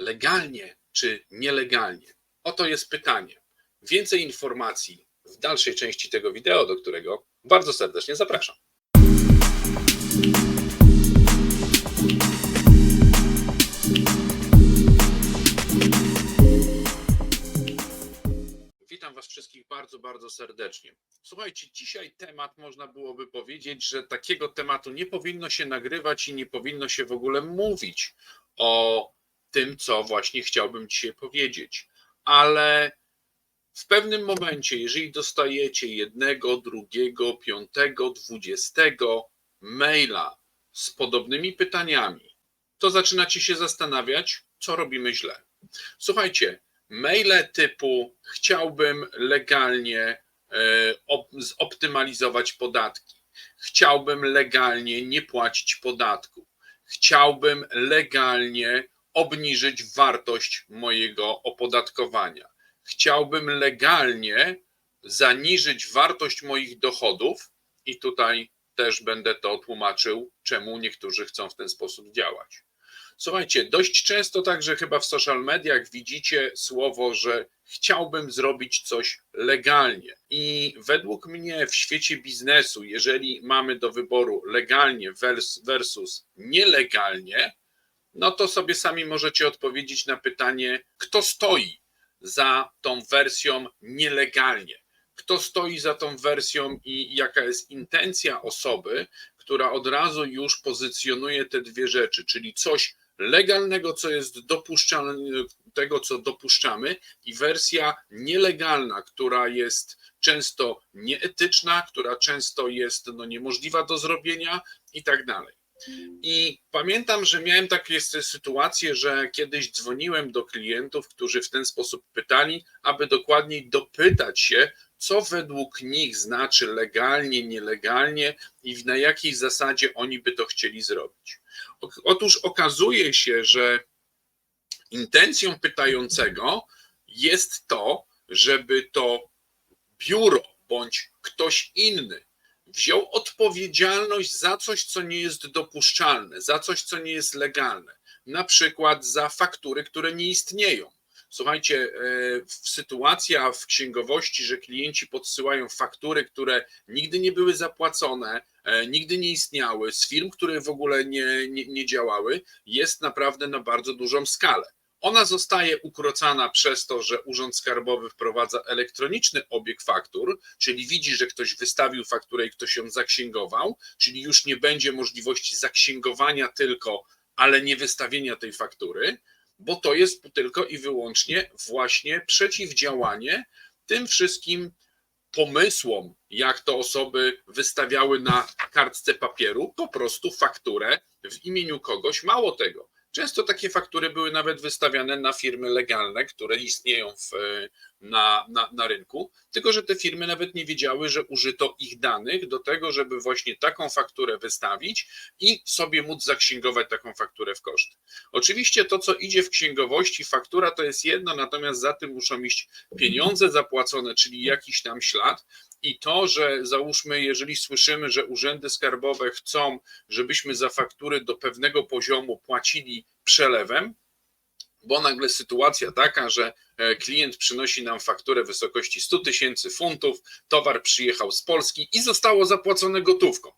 legalnie czy nielegalnie? Oto jest pytanie. Więcej informacji w dalszej części tego wideo, do którego bardzo serdecznie zapraszam. Witam Was wszystkich bardzo, bardzo serdecznie. Słuchajcie, dzisiaj temat można byłoby powiedzieć, że takiego tematu nie powinno się nagrywać i nie powinno się w ogóle mówić o tym, co właśnie chciałbym dzisiaj powiedzieć. Ale w pewnym momencie, jeżeli dostajecie jednego, drugiego, piątego, dwudziestego maila z podobnymi pytaniami, to zaczynacie się zastanawiać, co robimy źle. Słuchajcie, maile typu chciałbym legalnie e, op- zoptymalizować podatki, chciałbym legalnie nie płacić podatku, chciałbym legalnie obniżyć wartość mojego opodatkowania, chciałbym legalnie zaniżyć wartość moich dochodów i tutaj też będę to tłumaczył, czemu niektórzy chcą w ten sposób działać. Słuchajcie, dość często także chyba w social mediach widzicie słowo, że chciałbym zrobić coś legalnie. I według mnie w świecie biznesu, jeżeli mamy do wyboru legalnie vers- versus nielegalnie, no to sobie sami możecie odpowiedzieć na pytanie, kto stoi za tą wersją nielegalnie. Kto stoi za tą wersją i jaka jest intencja osoby, która od razu już pozycjonuje te dwie rzeczy, czyli coś legalnego, co jest dopuszczalne, tego, co dopuszczamy, i wersja nielegalna, która jest często nieetyczna, która często jest no, niemożliwa do zrobienia i tak dalej. I pamiętam, że miałem takie sy- sytuacje, że kiedyś dzwoniłem do klientów, którzy w ten sposób pytali, aby dokładniej dopytać się, co według nich znaczy legalnie, nielegalnie i na jakiej zasadzie oni by to chcieli zrobić. Otóż okazuje się, że intencją pytającego jest to, żeby to biuro bądź ktoś inny wziął odpowiedzialność za coś, co nie jest dopuszczalne, za coś, co nie jest legalne, na przykład za faktury, które nie istnieją. Słuchajcie, e, sytuacja w księgowości, że klienci podsyłają faktury, które nigdy nie były zapłacone, e, nigdy nie istniały, z firm, które w ogóle nie, nie, nie działały, jest naprawdę na bardzo dużą skalę. Ona zostaje ukrocana przez to, że Urząd Skarbowy wprowadza elektroniczny obieg faktur, czyli widzi, że ktoś wystawił fakturę i ktoś ją zaksięgował, czyli już nie będzie możliwości zaksięgowania tylko, ale nie wystawienia tej faktury, bo to jest tylko i wyłącznie właśnie przeciwdziałanie tym wszystkim pomysłom, jak to osoby wystawiały na kartce papieru, po prostu fakturę w imieniu kogoś. Mało tego, często takie faktury były nawet wystawiane na firmy legalne, które istnieją w, na, na, na rynku, tylko że te firmy nawet nie wiedziały, że użyto ich danych do tego, żeby właśnie taką fakturę wystawić i sobie móc zaksięgować taką fakturę w koszt. Oczywiście to, co idzie w księgowości, faktura to jest jedno, natomiast za tym muszą iść pieniądze zapłacone, czyli jakiś tam ślad. I to, że załóżmy, jeżeli słyszymy, że urzędy skarbowe chcą, żebyśmy za faktury do pewnego poziomu płacili przelewem, bo nagle sytuacja taka, że e, klient przynosi nam fakturę w wysokości 100 tysięcy funtów, towar przyjechał z Polski i zostało zapłacone gotówką.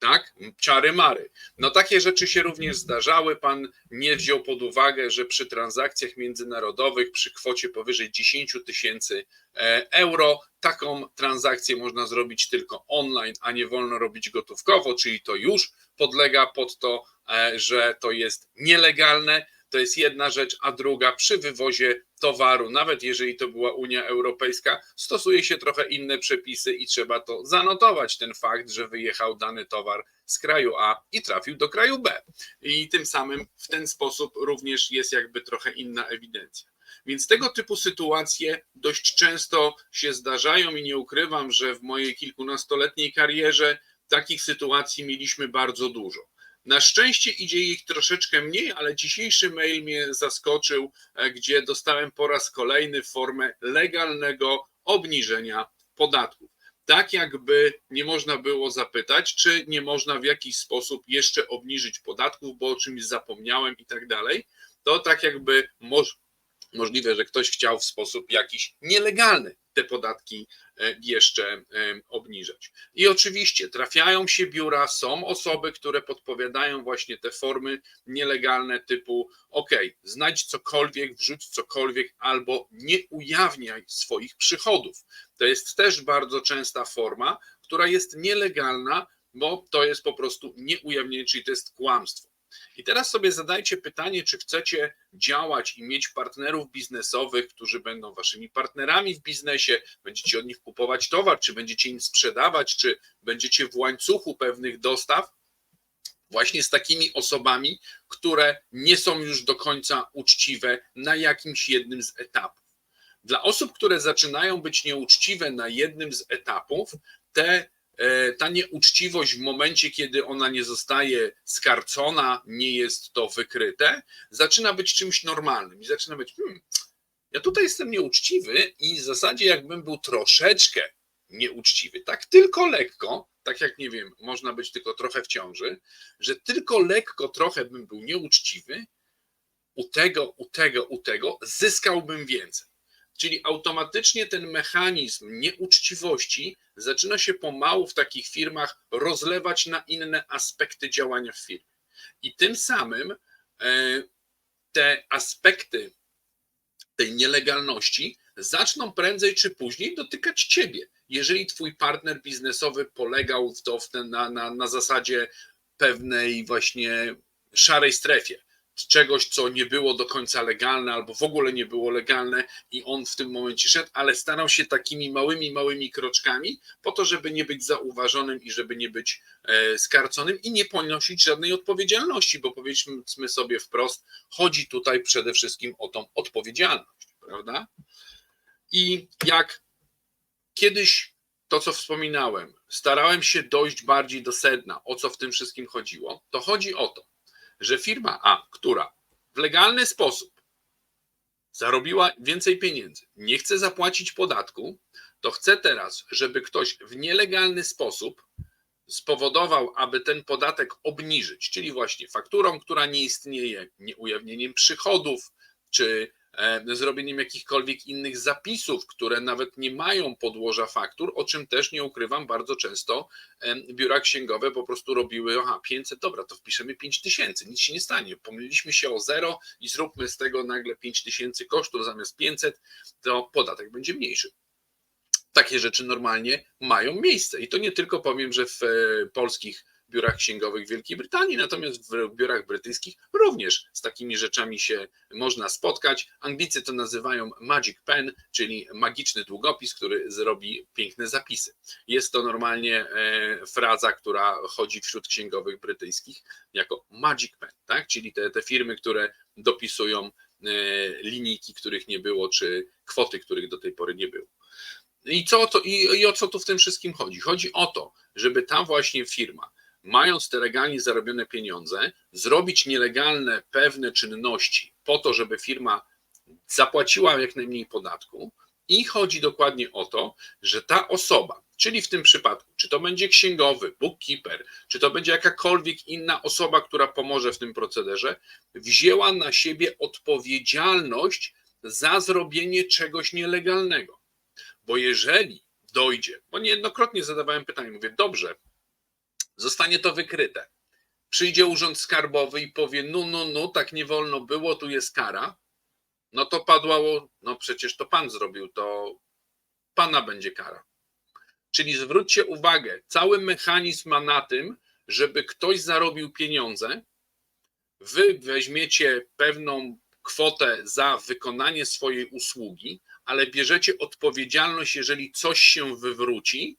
Tak? Czary mary. No takie rzeczy się również zdarzały. Pan nie wziął pod uwagę, że przy transakcjach międzynarodowych przy kwocie powyżej 10 tysięcy e, euro taką transakcję można zrobić tylko online, a nie wolno robić gotówkowo, czyli to już podlega pod to, e, że to jest nielegalne. To jest jedna rzecz, a druga przy wywozie towaru, nawet jeżeli to była Unia Europejska, stosuje się trochę inne przepisy i trzeba to zanotować, ten fakt, że wyjechał dany towar z kraju A i trafił do kraju B. I tym samym w ten sposób również jest jakby trochę inna ewidencja. Więc tego typu sytuacje dość często się zdarzają i nie ukrywam, że w mojej kilkunastoletniej karierze takich sytuacji mieliśmy bardzo dużo. Na szczęście idzie ich troszeczkę mniej, ale dzisiejszy mail mnie zaskoczył, e, gdzie dostałem po raz kolejny formę legalnego obniżenia podatków. Tak jakby nie można było zapytać, czy nie można w jakiś sposób jeszcze obniżyć podatków, bo o czymś zapomniałem i tak dalej. to tak jakby moż, możliwe, że ktoś chciał w sposób jakiś nielegalny te podatki e, jeszcze e, obniżać. I oczywiście trafiają się biura, są osoby, które podpowiadają właśnie te formy nielegalne typu OK, znajdź cokolwiek, wrzuć cokolwiek albo nie ujawniaj swoich przychodów. To jest też bardzo częsta forma, która jest nielegalna, bo to jest po prostu nieujawnienie, czyli to jest kłamstwo. I teraz sobie zadajcie pytanie, czy chcecie działać i mieć partnerów biznesowych, którzy będą waszymi partnerami w biznesie, będziecie od nich kupować towar, czy będziecie im sprzedawać, czy będziecie w łańcuchu pewnych dostaw, właśnie z takimi osobami, które nie są już do końca uczciwe na jakimś jednym z etapów. Dla osób, które zaczynają być nieuczciwe na jednym z etapów, te ta nieuczciwość w momencie, kiedy ona nie zostaje skarcona, nie jest to wykryte, zaczyna być czymś normalnym i zaczyna być, hmm, ja tutaj jestem nieuczciwy i w zasadzie jakbym był troszeczkę nieuczciwy, tak tylko lekko, tak jak nie wiem, można być tylko trochę w ciąży, że tylko lekko trochę bym był nieuczciwy, u tego, u tego, u tego zyskałbym więcej. Czyli automatycznie ten mechanizm nieuczciwości zaczyna się pomału w takich firmach rozlewać na inne aspekty działania w firmie. I tym samym e, te aspekty tej nielegalności zaczną prędzej czy później dotykać ciebie. Jeżeli twój partner biznesowy polegał w to w ten, na, na, na zasadzie pewnej właśnie szarej strefie, czegoś, co nie było do końca legalne albo w ogóle nie było legalne i on w tym momencie szedł, ale starał się takimi małymi, małymi kroczkami po to, żeby nie być zauważonym i żeby nie być e, skarconym i nie ponosić żadnej odpowiedzialności, bo powiedzmy sobie wprost, chodzi tutaj przede wszystkim o tą odpowiedzialność, prawda? I jak kiedyś to, co wspominałem, starałem się dojść bardziej do sedna, o co w tym wszystkim chodziło, to chodzi o to, że firma A, która w legalny sposób zarobiła więcej pieniędzy, nie chce zapłacić podatku, to chce teraz, żeby ktoś w nielegalny sposób spowodował, aby ten podatek obniżyć, czyli właśnie fakturą, która nie istnieje, nieujawnieniem przychodów, czy zrobieniem jakichkolwiek innych zapisów, które nawet nie mają podłoża faktur, o czym też nie ukrywam bardzo często biura księgowe po prostu robiły, aha, 500, dobra, to wpiszemy 5000, nic się nie stanie, pomyliliśmy się o zero i zróbmy z tego nagle 5000 kosztów zamiast 500, to podatek będzie mniejszy takie rzeczy normalnie mają miejsce. I to nie tylko powiem, że w e, polskich biurach księgowych Wielkiej Brytanii, natomiast w biurach brytyjskich również z takimi rzeczami się można spotkać. Anglicy to nazywają magic pen, czyli magiczny długopis, który zrobi piękne zapisy. Jest to normalnie e, fraza, która chodzi wśród księgowych brytyjskich jako magic pen, tak? czyli te, te firmy, które dopisują e, linijki, których nie było, czy kwoty, których do tej pory nie było. I, co to, i, I o co tu w tym wszystkim chodzi? Chodzi o to, żeby ta właśnie firma mając te legalnie zarobione pieniądze, zrobić nielegalne pewne czynności po to, żeby firma zapłaciła jak najmniej podatku. I chodzi dokładnie o to, że ta osoba, czyli w tym przypadku, czy to będzie księgowy, bookkeeper, czy to będzie jakakolwiek inna osoba, która pomoże w tym procederze, wzięła na siebie odpowiedzialność za zrobienie czegoś nielegalnego. Bo jeżeli dojdzie, bo niejednokrotnie zadawałem pytanie, mówię, dobrze, Zostanie to wykryte. Przyjdzie urząd skarbowy i powie: No, no, no, tak nie wolno było, tu jest kara. No to padło, no przecież to pan zrobił, to pana będzie kara. Czyli zwróćcie uwagę, cały mechanizm ma na tym, żeby ktoś zarobił pieniądze, wy weźmiecie pewną kwotę za wykonanie swojej usługi, ale bierzecie odpowiedzialność, jeżeli coś się wywróci,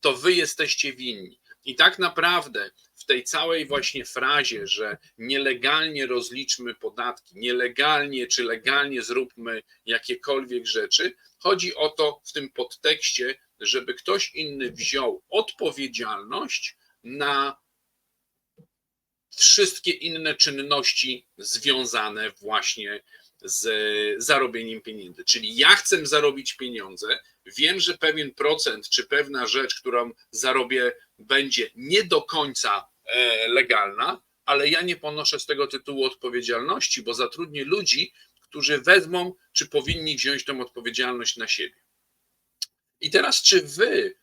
to wy jesteście winni. I tak naprawdę w tej całej właśnie frazie, że nielegalnie rozliczmy podatki, nielegalnie czy legalnie zróbmy jakiekolwiek rzeczy, chodzi o to w tym podtekście, żeby ktoś inny wziął odpowiedzialność na wszystkie inne czynności związane właśnie z zarobieniem pieniędzy. Czyli ja chcę zarobić pieniądze, wiem, że pewien procent czy pewna rzecz, którą zarobię, będzie nie do końca e, legalna, ale ja nie ponoszę z tego tytułu odpowiedzialności, bo zatrudnię ludzi, którzy wezmą, czy powinni wziąć tę odpowiedzialność na siebie. I teraz, czy wy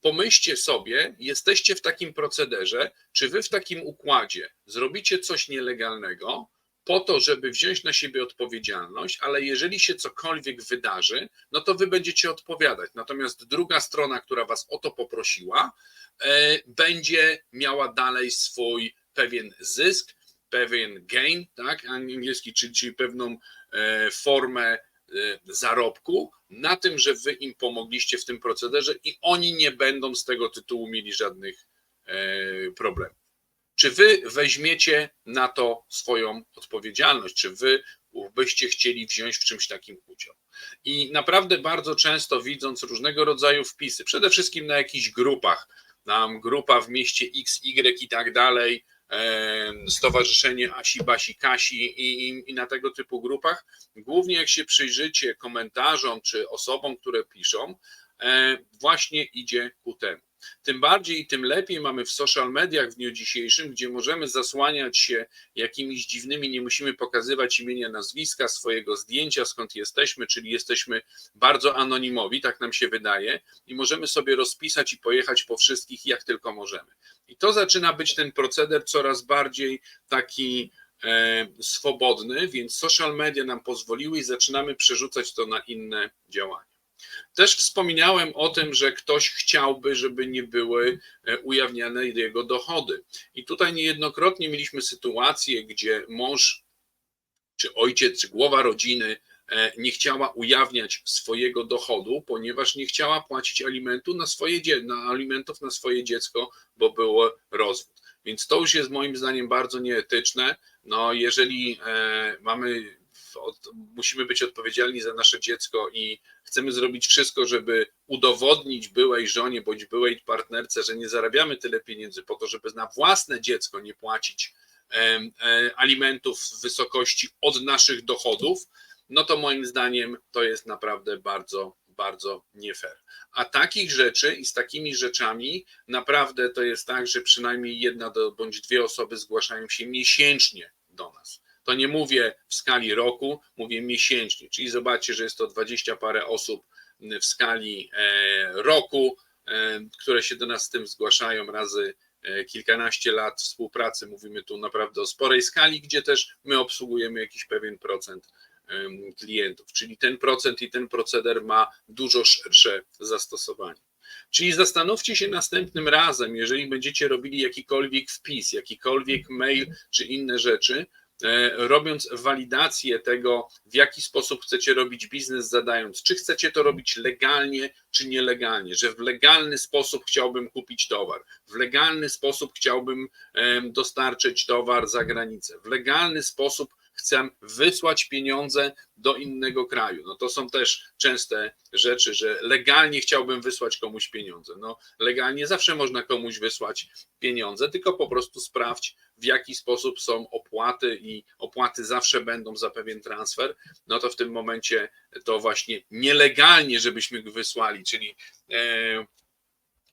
pomyślcie sobie, jesteście w takim procederze, czy wy w takim układzie zrobicie coś nielegalnego po to, żeby wziąć na siebie odpowiedzialność, ale jeżeli się cokolwiek wydarzy, no to wy będziecie odpowiadać. Natomiast druga strona, która was o to poprosiła, e, będzie miała dalej swój pewien zysk, pewien gain, tak, angielski, czyli, czyli pewną e, formę e, zarobku na tym, że wy im pomogliście w tym procederze i oni nie będą z tego tytułu mieli żadnych problemów. Czy wy weźmiecie na to swoją odpowiedzialność? Czy wy byście chcieli wziąć w czymś takim udział? I naprawdę bardzo często widząc różnego rodzaju wpisy, przede wszystkim na jakichś grupach, nam grupa w mieście X, Y i tak dalej, Stowarzyszenie Asi, Basi, Kasi i, i, i, na tego typu grupach, głównie jak się przyjrzycie komentarzom czy osobom, które piszą, e, właśnie idzie ku temu. Tym bardziej i tym lepiej mamy w social mediach w dniu dzisiejszym, gdzie możemy zasłaniać się jakimiś dziwnymi, nie musimy pokazywać imienia, nazwiska, swojego zdjęcia, skąd jesteśmy, czyli jesteśmy bardzo anonimowi, tak nam się wydaje, i możemy sobie rozpisać i pojechać po wszystkich, jak tylko możemy. I to zaczyna być ten proceder coraz bardziej taki e, swobodny, więc social media nam pozwoliły i zaczynamy przerzucać to na inne działania. Też wspominałem o tym, że ktoś chciałby, żeby nie były e, ujawniane jego dochody. I tutaj niejednokrotnie mieliśmy sytuację, gdzie mąż, czy ojciec, czy głowa rodziny e, nie chciała ujawniać swojego dochodu, ponieważ nie chciała płacić alimentu na swoje, na alimentów na swoje dziecko, bo był rozwód. Więc to już jest moim zdaniem bardzo nieetyczne. No, jeżeli e, mamy musimy być odpowiedzialni za nasze dziecko i chcemy zrobić wszystko, żeby udowodnić byłej żonie bądź byłej partnerce, że nie zarabiamy tyle pieniędzy po to, żeby na własne dziecko nie płacić e, alimentów w wysokości od naszych dochodów, no to moim zdaniem to jest naprawdę bardzo, bardzo nie fair. A takich rzeczy i z takimi rzeczami naprawdę to jest tak, że przynajmniej jedna do, bądź dwie osoby zgłaszają się miesięcznie do nas to nie mówię w skali roku, mówię miesięcznie, czyli zobaczcie, że jest to dwadzieścia parę osób w skali e, roku, e, które się do nas z tym zgłaszają razy e, kilkanaście lat współpracy. Mówimy tu naprawdę o sporej skali, gdzie też my obsługujemy jakiś pewien procent klientów, czyli ten procent i ten proceder ma dużo szersze zastosowanie. Czyli zastanówcie się następnym razem, jeżeli będziecie robili jakikolwiek wpis, jakikolwiek mail czy inne rzeczy, robiąc walidację tego, w jaki sposób chcecie robić biznes, zadając, czy chcecie to robić legalnie, czy nielegalnie, że w legalny sposób chciałbym kupić towar, w legalny sposób chciałbym dostarczyć towar za granicę, w legalny sposób chcę wysłać pieniądze do innego kraju. No to są też częste rzeczy, że legalnie chciałbym wysłać komuś pieniądze. No legalnie zawsze można komuś wysłać pieniądze, tylko po prostu sprawdź, w jaki sposób są opłaty i opłaty zawsze będą za pewien transfer. No to w tym momencie to właśnie nielegalnie, żebyśmy wysłali, czyli e,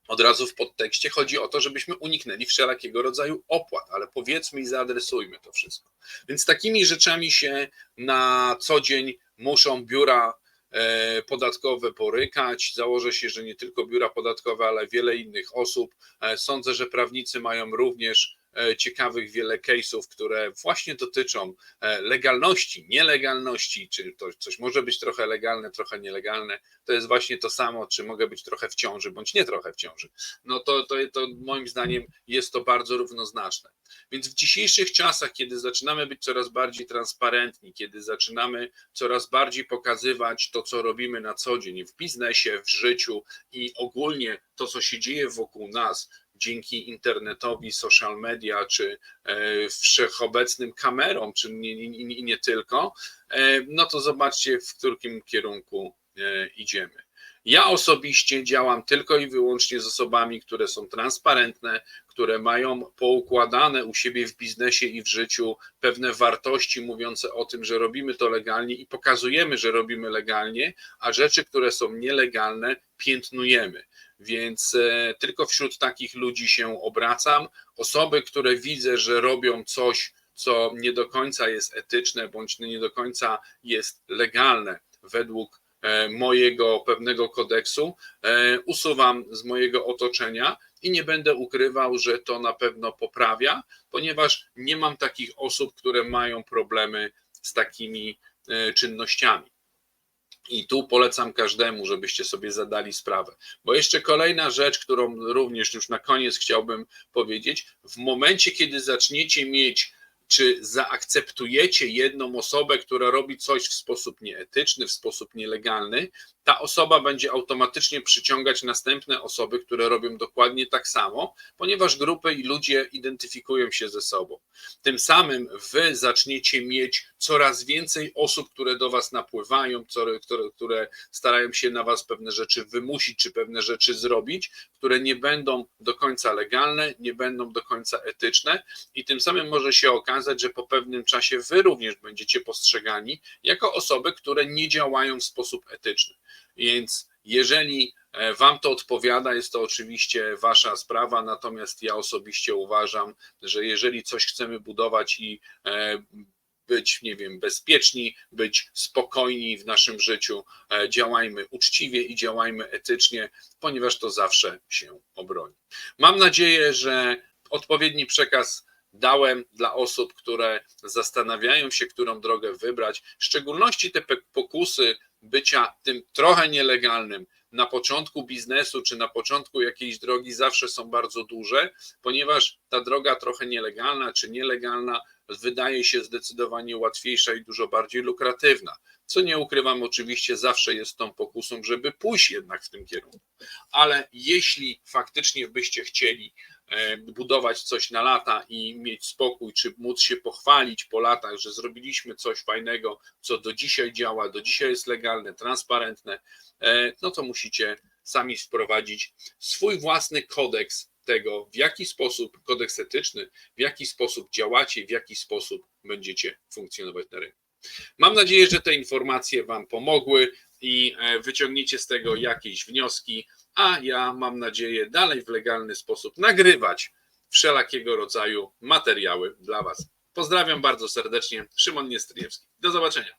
od razu w podtekście chodzi o to, żebyśmy uniknęli wszelakiego rodzaju opłat, ale powiedzmy i zaadresujmy to wszystko. Więc takimi rzeczami się na co dzień muszą biura e, podatkowe porykać. Założę się, że nie tylko biura podatkowe, ale wiele innych osób. E, sądzę, że prawnicy mają również ciekawych wiele case'ów, które właśnie dotyczą e, legalności, nielegalności, czy to coś może być trochę legalne, trochę nielegalne. To jest właśnie to samo, czy mogę być trochę w ciąży, bądź nie trochę w ciąży. No to, to, to moim zdaniem jest to bardzo równoznaczne. Więc w dzisiejszych czasach, kiedy zaczynamy być coraz bardziej transparentni, kiedy zaczynamy coraz bardziej pokazywać to, co robimy na co dzień w biznesie, w życiu i ogólnie to, co się dzieje wokół nas, dzięki internetowi, social media, czy e, wszechobecnym kamerom, czy nie, nie, nie tylko, e, no to zobaczcie, w którym kierunku e, idziemy. Ja osobiście działam tylko i wyłącznie z osobami, które są transparentne, które mają poukładane u siebie w biznesie i w życiu pewne wartości mówiące o tym, że robimy to legalnie i pokazujemy, że robimy legalnie, a rzeczy, które są nielegalne, piętnujemy. Więc e, tylko wśród takich ludzi się obracam. Osoby, które widzę, że robią coś, co nie do końca jest etyczne, bądź nie do końca jest legalne według mojego pewnego kodeksu, e, usuwam z mojego otoczenia i nie będę ukrywał, że to na pewno poprawia, ponieważ nie mam takich osób, które mają problemy z takimi e, czynnościami. I tu polecam każdemu, żebyście sobie zadali sprawę. Bo jeszcze kolejna rzecz, którą również już na koniec chciałbym powiedzieć, w momencie, kiedy zaczniecie mieć, czy zaakceptujecie jedną osobę, która robi coś w sposób nieetyczny, w sposób nielegalny, ta osoba będzie automatycznie przyciągać następne osoby, które robią dokładnie tak samo, ponieważ grupy i ludzie identyfikują się ze sobą. Tym samym wy zaczniecie mieć coraz więcej osób, które do was napływają, które, które, które starają się na was pewne rzeczy wymusić, czy pewne rzeczy zrobić, które nie będą do końca legalne, nie będą do końca etyczne, i tym samym może się okazać, że po pewnym czasie wy również będziecie postrzegani jako osoby, które nie działają w sposób etyczny. Więc jeżeli e, Wam to odpowiada, jest to oczywiście Wasza sprawa, natomiast ja osobiście uważam, że jeżeli coś chcemy budować i e, być, nie wiem, bezpieczni, być spokojni w naszym życiu, e, działajmy uczciwie i działajmy etycznie, ponieważ to zawsze się obroni. Mam nadzieję, że odpowiedni przekaz dałem dla osób, które zastanawiają się, którą drogę wybrać, w szczególności te pokusy bycia tym trochę nielegalnym na początku biznesu czy na początku jakiejś drogi zawsze są bardzo duże, ponieważ ta droga trochę nielegalna czy nielegalna wydaje się zdecydowanie łatwiejsza i dużo bardziej lukratywna. Co nie ukrywam, oczywiście zawsze jest tą pokusą, żeby pójść jednak w tym kierunku. Ale jeśli faktycznie byście chcieli budować coś na lata i mieć spokój, czy móc się pochwalić po latach, że zrobiliśmy coś fajnego, co do dzisiaj działa, do dzisiaj jest legalne, transparentne, e, no to musicie sami wprowadzić swój własny kodeks tego, w jaki sposób, kodeks etyczny, w jaki sposób działacie, w jaki sposób będziecie funkcjonować na rynku. Mam nadzieję, że te informacje Wam pomogły i e, wyciągniecie z tego jakieś wnioski, a ja mam nadzieję dalej w legalny sposób nagrywać wszelakiego rodzaju materiały dla Was. Pozdrawiam bardzo serdecznie, Szymon Niestryjewski. Do zobaczenia.